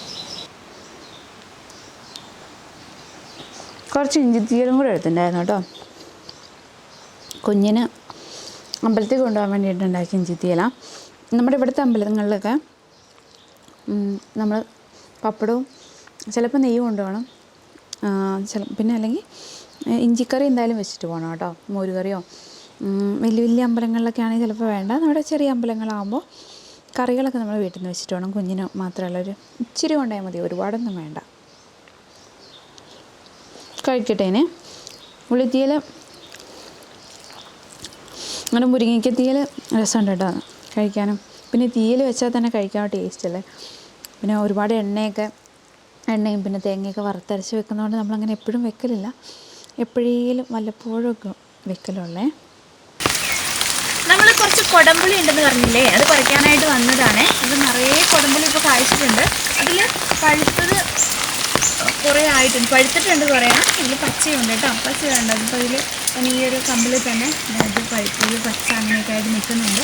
A: കുറച്ച് ഇഞ്ചിത്തീരും കൂടി എടുത്തിട്ടുണ്ടായിരുന്നു കേട്ടോ. കുഞ്ഞിന് അമ്പലത്തിൽ കൊണ്ടുപോകാൻ വേണ്ടിയിട്ടുണ്ടാക്കി ഇഞ്ചിത്തീല നമ്മുടെ ഇവിടുത്തെ അമ്പലങ്ങളിലൊക്കെ നമ്മൾ പപ്പടവും ചിലപ്പോൾ നെയ്യ് കൊണ്ടുപോകണം. ചില പിന്നെ അല്ലെങ്കിൽ ഇഞ്ചിക്കറി എന്തായാലും വെച്ചിട്ട് പോകണം കേട്ടോ മോരുകറിയോ. വലിയ വലിയ അമ്പലങ്ങളിലൊക്കെ ആണെങ്കിൽ ചിലപ്പോൾ വേണ്ട. നമ്മുടെ ചെറിയ അമ്പലങ്ങളാകുമ്പോൾ കറികളൊക്കെ നമ്മൾ വീട്ടിൽ നിന്ന് വെച്ചിട്ട് വേണം കുഞ്ഞിന് മാത്രമല്ല ഒരു ഇച്ചിരി കൊണ്ടായാൽ മതി. ഒരുപാടൊന്നും വേണ്ട. കഴിക്കട്ടേനെ ഉള്ളിത്തീയൽ അങ്ങനെ മുരിങ്ങയ്ക്ക തീയൽ രസമുണ്ട് കേട്ടോ കഴിക്കാനും. പിന്നെ തീയൽ വെച്ചാൽ തന്നെ കഴിക്കാൻ ടേസ്റ്റ് അല്ലേ? പിന്നെ ഒരുപാട് എണ്ണയൊക്കെ എണ്ണയും പിന്നെ തേങ്ങയൊക്കെ വറുത്തരച്ച് വെക്കുന്നതുകൊണ്ട് നമ്മളങ്ങനെ എപ്പോഴും വെക്കലില്ല. എപ്പോഴേലും വല്ലപ്പോഴും ഒക്കെ വെക്കലുള്ളേ.
B: നമ്മൾ കുറച്ച് കൊടമ്പുളി ഉണ്ടെന്ന് പറഞ്ഞില്ലേ? അത് പറിക്കാനായിട്ട് വന്നതാണ്. അത് നിറയെ കൊടമ്പുളി ഇപ്പോൾ കായ്ച്ചിട്ടുണ്ട്. അതിൽ പഴുത്തത് കുറേ ആയിട്ടുണ്ട്. പഴുത്തിട്ടുണ്ട് കുറേ. ഇതിൽ പച്ചയുണ്ട് കേട്ടോ. പച്ച വേണ്ട അതിപ്പോൾ ഇതിൽ ഈ ഒരു കമ്പിൽ തന്നെ ഇത് പഴുത്തത് പച്ച അങ്ങനെയൊക്കെ ആയിട്ട് നിൽക്കുന്നുണ്ട്.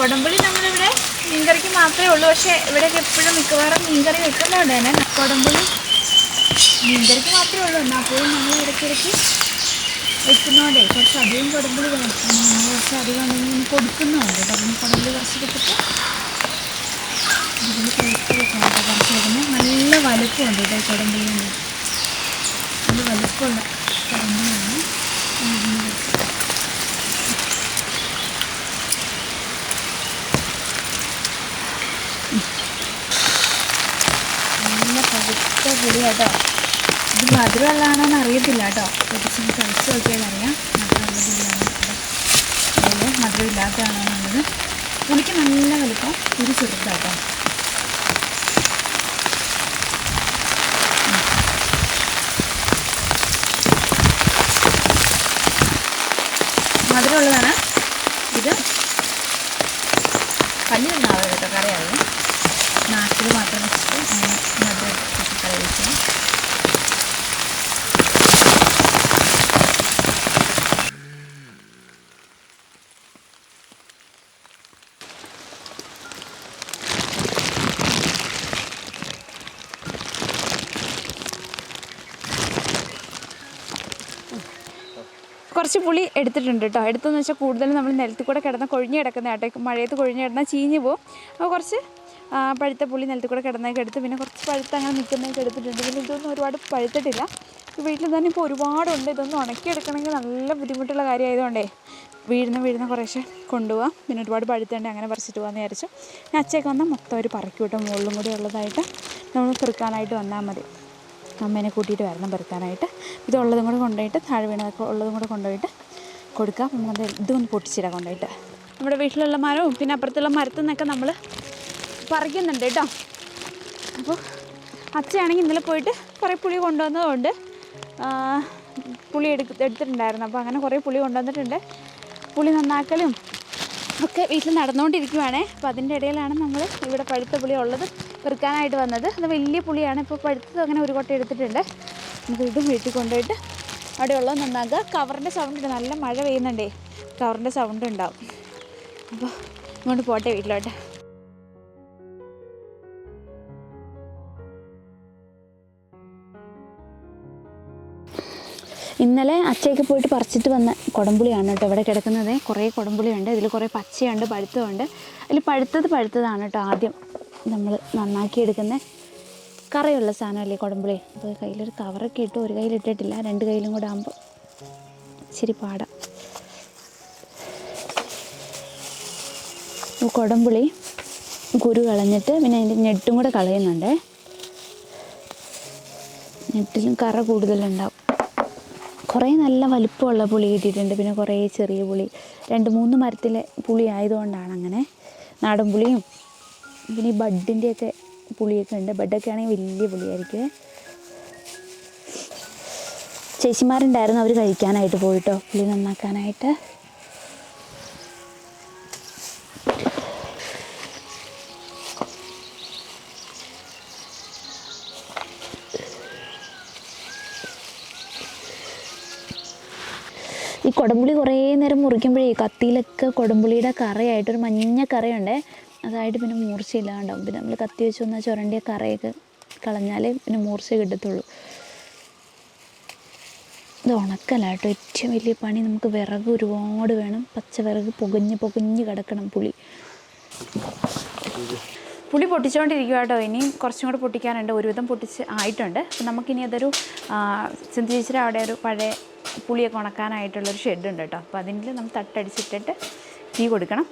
B: കൊടമ്പുളി നമ്മളിവിടെ മീൻകറിക്ക് മാത്രമേ ഉള്ളൂ. പക്ഷേ ഇവിടെയൊക്കെ എപ്പോഴും മിക്കവാറും മീൻകറി വെക്കുന്നതുകൊണ്ട് തന്നെ കൊടമ്പുളി മീൻകറിക്ക് മാത്രമേ ഉള്ളൂ. എന്നാൽ പോലും നമ്മൾ ഇടയ്ക്കിടയ്ക്ക് വെക്കുന്നതുകൊണ്ടേ കുറച്ച് അധികം കൊടംപുളി വേണം കുറച്ച് അധികം ഉണ്ടെങ്കിൽ കൊടുക്കുന്നുണ്ട് കേട്ടോ പിന്നെ കൊടുമ്പുളി കുറച്ച് കിട്ടിയിട്ട് ഇതിൽ കഴിച്ച് വെക്കണം. കുറച്ച് വരുമ്പോൾ നല്ല വലുപ്പമുണ്ട്. കേട്ടോ കൊടംപുളി നല്ല വലുപ്പമുള്ള കൊടുമ്പുളിയാണ് ഇതിന് വെച്ചത്. നല്ല പഴുത്ത പുളി കേട്ടോ ഇത് മധുരമുള്ളതാണോന്ന് അറിയത്തില്ല കേട്ടോ. പൊടിച്ചൊന്ന് കഴിച്ച് നോക്കിയാൽ അറിയാം. മധുരം മധുരമില്ലാത്തതാണോ എന്നുള്ളത്. പുളിക്ക് നല്ല വലുപ്പം ഒരു ചെറുതാട്ടോ മധുരമുള്ളതാണ് ഇത് പല്ലിൽ ആവുക കേട്ടോ കറിയാവും നാട്ടിൽ മാത്രം വെച്ചിട്ട് അങ്ങനെ മധുരം ഇട്ടിട്ട് കറി വെച്ചു
A: കുറച്ച് പുളി എടുത്തിട്ടുണ്ട് കേട്ടോ. എടുത്തെന്ന് വെച്ചാൽ കൂടുതലും നമ്മൾ നിലത്ത് കൂടെ കിടന്ന കൊഴിഞ്ഞ് കിടക്കുന്ന കേട്ടോ. മഴയത്ത് കൊഴിഞ്ഞ് കിടന്നാൽ ചീഞ്ഞ് പോകും അപ്പോൾ കുറച്ച് പഴുത്ത പുളി നിലത്ത് കൂടെ കിടന്നതൊക്കെ എടുത്ത് പിന്നെ കുറച്ച് പഴുത്ത് അങ്ങനെ നിൽക്കുന്നതൊക്കെ എടുത്തിട്ടുണ്ട്. പിന്നെ ഇതൊന്നും ഒരുപാട് പഴുത്തിട്ടില്ല. വീട്ടിൽ തന്നെ ഇപ്പോൾ ഒരുപാടുണ്ട്. ഇതൊന്നും ഉണക്കിയെടുക്കണമെങ്കിൽ നല്ല ബുദ്ധിമുട്ടുള്ള കാര്യമായതുകൊണ്ടേ വീഴുന്ന വീഴുന്ന കുറേശ്ശെ കൊണ്ടുപോകാം പിന്നെ ഒരുപാട് പഴുത്തുണ്ട്. അങ്ങനെ പറിച്ചിട്ട് പോകാമെന്ന് വിചാരിച്ചു. ഞാൻ അച്ഛയൊക്കെ വന്നാൽ മൊത്തം ഒരു പറക്കൂട്ടോ മുകളിലും കൂടി ഉള്ളതായിട്ട് നമ്മൾ പെറുക്കാനായിട്ട് വന്നാൽ മതി. അമ്മേനെ കൂട്ടിയിട്ട് വരണം പെറുക്കാനായിട്ട്. ഇതുള്ളതും കൂടെ കൊണ്ടുപോയിട്ട് താഴെ വീണതൊക്കെ ഉള്ളതും കൂടെ കൊണ്ടുപോയിട്ട് കൊടുക്കാം. നമ്മളത് ഇതൊന്ന് പൊട്ടിച്ചിടാം കൊണ്ടായിട്ട്. നമ്മുടെ വീട്ടിലുള്ള മരവും പിന്നെ അപ്പുറത്തുള്ള മരത്തിൽ നിന്നൊക്കെ നമ്മൾ പറിക്കുന്നുണ്ട് കേട്ടോ. അപ്പോൾ അച്ഛയാണെങ്കിൽ ഇന്നലെ പോയിട്ട് കുറേ പുളി കൊണ്ടുവന്നതുകൊണ്ട് പുളി എടുക്ക എടുത്തിട്ടുണ്ടായിരുന്നു. അപ്പോൾ അങ്ങനെ കുറേ പുളി കൊണ്ടുവന്നിട്ടുണ്ട്. പുളി നന്നാക്കലും ഒക്കെ വീട്ടിൽ നടന്നുകൊണ്ടിരിക്കുവാണേ. അപ്പോൾ അതിന്റെ ഇടയിലാണ് നമ്മൾ ഇവിടെ പഴുത്ത പുളി ഉള്ളത് പെറുക്കാനായിട്ട് വന്നത്. അത് വലിയ പുളിയാണ്. ഇപ്പോൾ പഴുത്തത് അങ്ങനെ ഒരു കൊട്ട എടുത്തിട്ടുണ്ട്. നമുക്ക് ഇതും വീട്ടിൽ കൊണ്ടുപോയിട്ട് അവിടെ ഉള്ളത് നന്നാക്കുക. കവറിന്റെ സൗണ്ട് നല്ല മഴ പെയ്യുന്നുണ്ടേ. കവറിന്റെ സൗണ്ട് ഉണ്ടാവും. അപ്പോൾ ഇങ്ങോട്ട് പോട്ടെ വീട്ടിലോട്ട്. ഇന്നലെ അച്ചയ്ക്ക് പോയിട്ട് പറിച്ചിട്ട് വന്ന കുടംപുളിയാണ് കേട്ടോ ഇവിടെ കിടക്കുന്നത്. കുറേ കുടംപുളിയുണ്ട്. ഇതിൽ കുറേ പച്ചയുണ്ട് പഴുത്തതുണ്ട്. അതിൽ പഴുത്തത് പഴുത്തതാണ് കേട്ടോ ആദ്യം നമ്മൾ നന്നാക്കി എടുക്കുന്ന കറയുള്ള സാധനമല്ലേ കുടമ്പുളി അപ്പോൾ കയ്യിലൊരു കവറൊക്കെ ഇട്ടു ഒരു കയ്യിലിട്ടിട്ടില്ല രണ്ട് കയ്യിലും കൂടെ ആകുമ്പോൾ ഇച്ചിരി പാടാം. കുടമ്പുളി കുരു കളഞ്ഞിട്ട് പിന്നെ അതിന്റെ ഞെട്ടും കൂടെ കളയുന്നുണ്ടേ. ഞെട്ടിലും കറ കൂടുതലുണ്ടാവും. കുറേ നല്ല വലിപ്പമുള്ള പുളി കിട്ടിയിട്ടുണ്ട്. പിന്നെ കുറേ ചെറിയ പുളി. രണ്ട് മൂന്ന് മരത്തിലെ പുളി ആയതുകൊണ്ടാണ് അങ്ങനെ. നാടൻ പുളിയും പിന്നെ ഈ ബഡിന്റെയൊക്കെ പുളിയൊക്കെ ഉണ്ട്. ബെഡൊക്കെ ആണെങ്കിൽ വലിയ പുളിയായിരിക്കും ചേച്ചിമാരുണ്ടായിരുന്നു. അവർ കഴിക്കാനായിട്ട് പോയിട്ടോ. പുളി നന്നാക്കാനായിട്ട്. ഈ കൊടമ്പുളി കുറേ നേരം മുറിക്കുമ്പോഴേ കത്തിയിലൊക്കെ കൊടമ്പുളിയുടെ കറയായിട്ട് ഒരു മഞ്ഞ കറയുണ്ടേ. അതായിട്ട് പിന്നെ മൂർച്ചയില്ലാണ്ടാവും. പിന്നെ നമ്മൾ കത്തി വെച്ച് വന്നാൽ ചുരണ്ടിയ കറയൊക്കെ കളഞ്ഞാലേ പിന്നെ മൂർച്ച കിട്ടത്തുള്ളൂ. ഇത് ഉണക്കല്ല കേട്ടോ. ഏറ്റവും വലിയ പണി. നമുക്ക് വിറക് ഒരുപാട് വേണം. പച്ച വിറക് പുകഞ്ഞ് പുകഞ്ഞ് കിടക്കണം പുളി. പുളി പൊട്ടിച്ചുകൊണ്ടിരിക്കുക കേട്ടോ ഇനിയും കുറച്ചും കൂടെ പൊട്ടിക്കാനുണ്ട്. ഒരുവിധം പൊട്ടിച്ച് ആയിട്ടുണ്ട്. അപ്പം നമുക്കിനി അതൊരു ചിന്തിച്ചിട്ട് അവിടെ ഒരു പഴയ പുളിയൊക്കെ ഉണക്കാനായിട്ടുള്ളൊരു ഷെഡ് ഉണ്ട് കേട്ടോ. അപ്പോൾ അതിൽ നമ്മൾ തട്ടടിച്ചിട്ടിട്ട് തീ കൊടുക്കണം.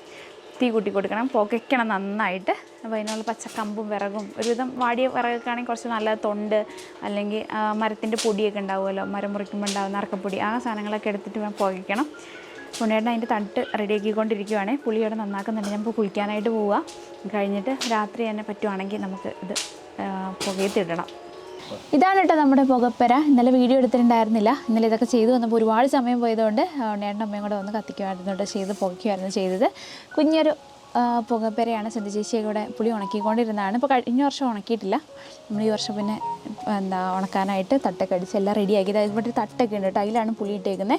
A: തീ കൂട്ടി കൊടുക്കണം. പുകയ്ക്കണം നന്നായിട്ട്. അപ്പോൾ അതിനുള്ള പച്ചക്കമ്പും വിറകും ഒരുവിധം വാടിയ വിറകൊക്കെ ആണെങ്കിൽ കുറച്ച് നല്ല തൊണ്ട് അല്ലെങ്കിൽ മരത്തിന്റെ പൊടിയൊക്കെ ഉണ്ടാവുമല്ലോ. മരം മുറിക്കുമ്പോൾ ഉണ്ടാകുന്ന അറക്കപ്പൊടി. ആ സാധനങ്ങളൊക്കെ എടുത്തിട്ട് ഞാൻ പുകയ്ക്കണം. പുണ്യേട്ടൻ അതിന്റെ തട്ട് റെഡിയാക്കിക്കൊണ്ടിരിക്കുവാണ് പുളിയോടെ നന്നാക്കുന്നുണ്ട്. ഞാൻ ഇപ്പോൾ കുളിക്കാനായിട്ട് പോവുക കഴിഞ്ഞിട്ട് രാത്രി തന്നെ പറ്റുവാണെങ്കിൽ നമുക്ക് ഇത് പുകയത്തിടണം. ഇതാണ് കേട്ടോ നമ്മുടെ പുകപ്പര. ഇന്നലെ വീഡിയോ എടുത്തിട്ടുണ്ടായിരുന്നില്ല. ഇന്നലെ ഇതൊക്കെ ചെയ്തു വന്നപ്പോൾ ഒരുപാട് സമയം പോയതുകൊണ്ട് ഉണ്ണേട്ടൻ അമ്മയും കൂടെ വന്ന് കത്തിക്കുമായിരുന്നു കേട്ടോ ചെയ്ത് പുകയ്ക്കുമായിരുന്നു ചെയ്തത്. കുഞ്ഞൊരു പുകപ്പരയാണ് സിന്ധു ചേച്ചിയൊക്കെ ഇവിടെ പുളി ഉണക്കിക്കൊണ്ടിരുന്നതാണ്. ഇപ്പോൾ കഴിഞ്ഞ വർഷം ഉണക്കിയിട്ടില്ല. നമ്മൾ ഈ വർഷം പിന്നെ എന്താ ഉണക്കാനായിട്ട് തട്ടൊക്കെ അടിച്ച് എല്ലാം റെഡിയാക്കി ഒരു തട്ടൊക്കെ ഉണ്ട് കേട്ടോ. അതിലാണ് പുളി ഇട്ടേക്കുന്നത്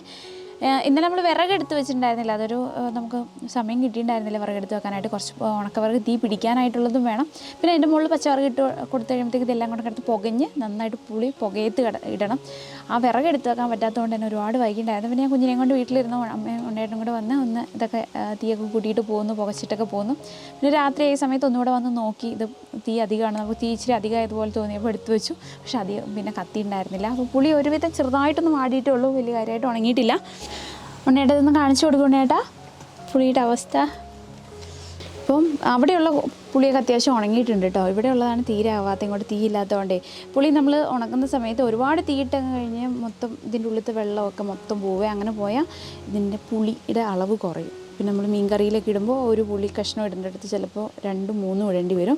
A: ഇന്നലെ നമ്മൾ വിറകെടുത്ത് വെച്ചിട്ടുണ്ടായിരുന്നില്ല. അതൊരു നമുക്ക് സമയം കിട്ടിയിട്ടുണ്ടായിരുന്നില്ല വിറകെടുത്ത് വെക്കാനായിട്ട്. കുറച്ച് ഉണക്കവിറക് തീ പിടിക്കാനായിട്ടുള്ളതും വേണം. പിന്നെ അതിന്റെ മുകളിൽ പച്ചവിറക് ഇട്ട് കൊടുത്തു കഴിയുമ്പോഴത്തേക്ക് ഇതെല്ലാം കൂടെ കിടത്ത് പുകഞ്ഞ് നന്നായിട്ട് പുളി പുകയത്ത് ഇടണം. ആ വിറക് എടുത്ത് വെക്കാൻ പറ്റാത്തതുകൊണ്ട് തന്നെ ഒരുപാട് വൈകിണ്ടായിരുന്നു. പിന്നെ ഞാൻ കുഞ്ഞിനെയും കൊണ്ട് വീട്ടിലിരുന്ന അമ്മയും ഉണ്ടായിട്ടും കൂടെ വന്ന് ഒന്ന് ഇതൊക്കെ തീയൊക്കെ കൂട്ടിയിട്ട് പോകുന്നു പുകച്ചിട്ടൊക്കെ പോകുന്നു. പിന്നെ രാത്രി ആയ സമയത്ത് ഒന്നുകൂടെ വന്ന് നോക്കി ഇത് തീ അധികമാണ് നമുക്ക് തീ ഇച്ചിരി അധികമായതുപോലെ തോന്നിയപ്പോൾ എടുത്തു വെച്ചു. പക്ഷേ അധികം പിന്നെ കത്തി ഉണ്ടായിരുന്നില്ല. അപ്പോൾ പുളി ഒരുവിധം ചെറുതായിട്ടൊന്നും ആടിയിട്ടേ ഉള്ളൂ വലിയ കാര്യമായിട്ട് ഉണങ്ങിയിട്ടില്ല. ഉണ്ണേട്ടതൊന്ന് കാണിച്ചു കൊടുക്കും ഉണ്ണേട്ടാ. പുളിയുടെ അവസ്ഥ. ഇപ്പം അവിടെയുള്ള പുളിയൊക്കെ അത്യാവശ്യം ഉണങ്ങിയിട്ടുണ്ട് കേട്ടോ. ഇവിടെയുള്ളതാണ് തീരെ ആവാത്ത ഇങ്ങോട്ട് തീ പുളി നമ്മൾ ഉണക്കുന്ന സമയത്ത് ഒരുപാട് തീയിട്ടങ്ങ് കഴിഞ്ഞ് മൊത്തം ഇതിന്റെ ഉള്ളിലത്തെ വെള്ളമൊക്കെ മൊത്തം പോവുക അങ്ങനെ പോയാൽ ഇതിന്റെ പുളിയുടെ അളവ് കുറയും. പിന്നെ നമ്മൾ മീൻ കറിയിലൊക്കെ ഇടുമ്പോൾ ഒരു പുളി കഷ്ണം ഇടേണ്ടടുത്ത് ചിലപ്പോൾ രണ്ടും മൂന്നും ഇടേണ്ടി വരും.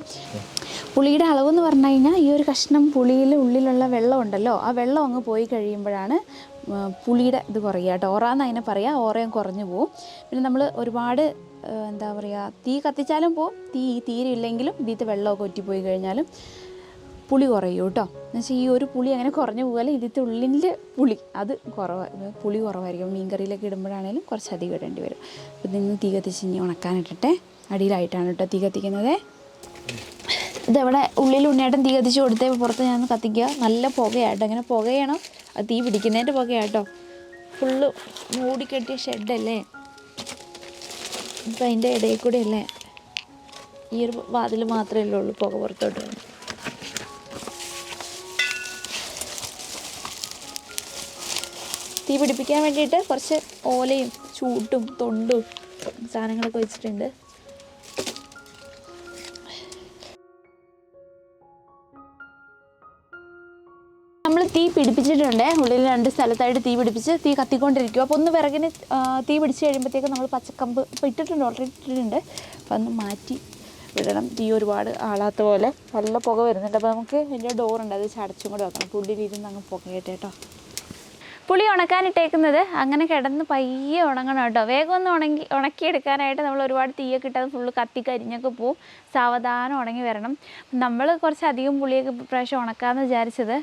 A: പുളിയുടെ അളവെന്ന് പറഞ്ഞു കഴിഞ്ഞാൽ ഈ ഒരു കഷ്ണം പുളിയിൽ ഉള്ളിലുള്ള വെള്ളം ഉണ്ടല്ലോ ആ വെള്ളം അങ്ങ് പോയി കഴിയുമ്പോഴാണ് പുളിയുടെ ഇത് കുറയുക കേട്ടോ. ഓറാന്ന് അതിനെ പറയുക ഓറയും കുറഞ്ഞു പോവും. പിന്നെ നമ്മൾ ഒരുപാട് എന്താ പറയുക തീ കത്തിച്ചാലും പോവും തീ തീരെ ഇല്ലെങ്കിലും ഇതിൽ വെള്ളമൊക്കെ ഒറ്റിപ്പോയി കഴിഞ്ഞാലും പുളി കുറയും കേട്ടോ. എന്നുവെച്ചാൽ ഈ ഒരു പുളി അങ്ങനെ കുറഞ്ഞു പോകാൻ ഇതിന്റെ ഉള്ളിന്റെ പുളി അത് കുറവ് പുളി കുറവായിരിക്കും. മീൻകറിയിലൊക്കെ ഇടുമ്പോഴാണേലും കുറച്ചധികം ഇടേണ്ടി വരും. അപ്പോൾ ഇതിന്ന് തീ കത്തിച്ച് ഇനി ഉണക്കാനിട്ടിട്ടെ അടിയിലായിട്ടാണ് കേട്ടോ തീ കത്തിക്കുന്നത്. ഇതവിടെ ഉള്ളിൽ ഉണ്ണിയായിട്ടും തീ കത്തിച്ച് കൊടുത്തേ പുറത്ത് ഞാൻ കത്തിക്കുക. നല്ല പുകയാട്ടോ അങ്ങനെ പുകയാണോ. അത് തീ പിടിക്കുന്നതിന്റെ പുകയാട്ടോ. ഫുള്ള് മൂടിക്കെട്ടിയ ഷെഡല്ലേ? ഇപ്പം അതിന്റെ ഇടയിൽ കൂടെ അല്ലേ ഈ ഒരു വാതിൽ മാത്രമേ ഉള്ളൂ പുക പുറത്തോട്ട്. തീ പിടിപ്പിക്കാൻ വേണ്ടിയിട്ട് കുറച്ച് ഓലയും ചൂട്ടും തൊണ്ടും സാധനങ്ങളൊക്കെ വെച്ചിട്ടുണ്ട് തീ പിടിപ്പിച്ചിട്ടുണ്ട്. ഉള്ളിൽ രണ്ട് സ്ഥലത്തായിട്ട് തീ പിടിപ്പിച്ച് തീ കത്തിക്കൊണ്ടിരിക്കും അപ്പോൾ ഒന്ന് വിറകിന് തീ പിടിച്ച് കഴിയുമ്പോഴത്തേക്ക് നമ്മൾ പച്ചക്കമ്പ് ഇപ്പോൾ ഇട്ടിട്ടുണ്ട് ഓൾറെഡി ഇട്ടിട്ടുണ്ട്. അപ്പോൾ ഒന്ന് മാറ്റി വിടണം. തീ ഒരുപാട് ആളാത്ത പോലെ നല്ല പുക വരുന്നുണ്ട്. അപ്പോൾ നമുക്ക് വലിയ ഡോറുണ്ട് അത് ചടച്ചും കൂടെ വെക്കണം. പുള്ളിയിലിരുന്ന് അങ്ങ് പുകയട്ടെ കേട്ടോ. പുളി ഉണക്കാനിട്ടേക്കുന്നത് അങ്ങനെ കിടന്ന് പയ്യെ ഉണങ്ങണം കേട്ടോ. വേഗം ഒന്ന് ഉണങ്ങി ഉണക്കിയെടുക്കാനായിട്ട് നമ്മൾ ഒരുപാട് തീയൊക്കെ ഇട്ടത് ഫുള്ള് കത്തി കരിഞ്ഞൊക്കെ പോവും. സാവധാനം ഉണങ്ങി വരണം. നമ്മൾ കുറച്ചധികം പുളിയൊക്കെ പ്രാവശ്യം ഉണക്കാമെന്ന് വിചാരിച്ചത്.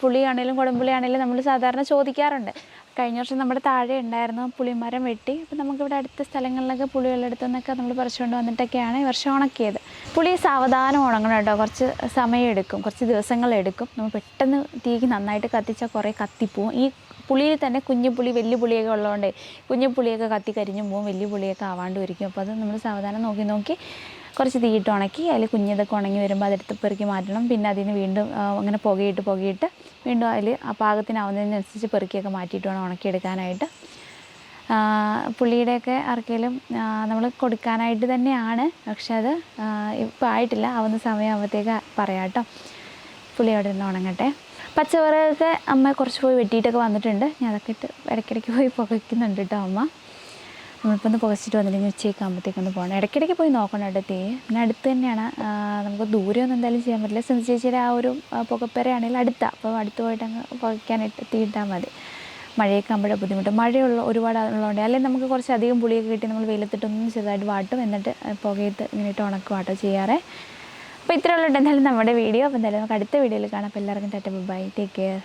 A: പുളിയാണേലും കുടംപുളിയാണേലും നമ്മൾ സാധാരണ ചോദിക്കാറുണ്ട്. കഴിഞ്ഞ വർഷം നമ്മുടെ താഴെ ഉണ്ടായിരുന്നു പുളിമരം വെട്ടി അപ്പോൾ നമുക്കിവിടെ അടുത്ത സ്ഥലങ്ങളിലൊക്കെ പുളിയുള്ളിടത്തു നിന്നൊക്കെ നമ്മൾ പറിച്ചുകൊണ്ട് വന്നിട്ടൊക്കെയാണ് ഈ വർഷം ഉണക്കിയത്. പുളി സാവധാനം ഉണങ്ങണം കേട്ടോ. കുറച്ച് സമയം എടുക്കും. കുറച്ച് ദിവസങ്ങളെടുക്കും നമ്മൾ പെട്ടെന്ന് തീക്ക് നന്നായിട്ട് കത്തിച്ചാൽ കുറേ കത്തിപ്പോവും. ഈ പുളിയിൽ തന്നെ കുഞ്ഞു പുളി വലിയ പുളിയൊക്കെ ഉള്ളതുകൊണ്ട് കുഞ്ഞു പുളിയൊക്കെ കത്തി കരിഞ്ഞു പോകും വലിയ പുളിയൊക്കെ ആവാണ്ട് വരിക്കും അപ്പോൾ അത് നമ്മൾ സാവധാനം നോക്കി നോക്കി കുറച്ച് തീയിട്ട് ഉണക്കി അതിൽ കുഞ്ഞതൊക്കെ ഉണങ്ങി വരുമ്പോൾ അതെടുത്ത് പെറുക്കി മാറ്റണം. പിന്നെ അതിന് വീണ്ടും അങ്ങനെ പുകയിട്ട് പുകയിട്ട് വീണ്ടും അതിൽ ആ പാകത്തിനാവുന്നതിനനുസരിച്ച് പെറുക്കിയൊക്കെ മാറ്റിയിട്ട് വേണം ഉണക്കിയെടുക്കാനായിട്ട്. പുളിയുടെയൊക്കെ ആർക്കെങ്കിലും നമ്മൾ കൊടുക്കാനായിട്ട് തന്നെയാണ്. പക്ഷെ അത് ഇപ്പോൾ ആയിട്ടില്ല. ആവുന്ന സമയമാകുമ്പോഴത്തേക്ക് പറയാം കേട്ടോ പുളി അവിടെ നിന്ന് ഉണങ്ങട്ടെ. പച്ചവറകൊക്കെ അമ്മ കുറച്ച് പോയി വെട്ടിയിട്ടൊക്കെ വന്നിട്ടുണ്ട്. ഞാൻ അതൊക്കെ ഇട്ട് ഇടയ്ക്കിടയ്ക്ക് പോയി പുകയ്ക്കുന്നുണ്ട് കേട്ടോ അമ്മ. നമ്മളിപ്പോൾ ഒന്ന് പുകച്ചിട്ട് വന്നില്ലെങ്കിൽ ഉച്ചയ്ക്ക് ആകുമ്പോഴത്തേക്കൊന്ന് പോകണം ഇടയ്ക്കിടയ്ക്ക് പോയി നോക്കണം കേട്ടോ തീ പിന്നെ അടുത്ത് തന്നെയാണ് നമുക്ക് ദൂരെയൊന്നും എന്തായാലും ചെയ്യാൻ പറ്റില്ല. സിന്ധു ചേച്ചിയുടെ ആ ഒരു പുകപ്പരയാണെങ്കിൽ അടുത്താണ് അപ്പോൾ അടുത്ത് പോയിട്ട് അങ്ങ് പുകയ്ക്കാനായിട്ട് തീ ഇട്ടാൽ മതി. മഴയൊക്കെ ആകുമ്പോഴേ ബുദ്ധിമുട്ട്. മഴയുള്ള ഒരുപാട് ഉള്ളതുകൊണ്ട്. അല്ലെങ്കിൽ നമുക്ക് കുറച്ച് അധികം പുളിയൊക്കെ കിട്ടി നമ്മൾ വെയിലത്തിട്ടൊന്നും ചെറുതായിട്ട് വാട്ടും. എന്നിട്ട് പുകയത്ത് ഇങ്ങനെ ഇട്ട് ഉണക്കും വാട്ടോ ചെയ്യാറേ. അപ്പോൾ ഇത്രയുള്ളൂ എന്തായാലും നമ്മുടെ വീഡിയോ. അപ്പോൾ എന്തായാലും നമുക്ക് അടുത്ത വീഡിയോയിൽ കാണാം. അപ്പോൾ എല്ലാവർക്കും ടാറ്റ ബൈ ടേക്ക് കെയർ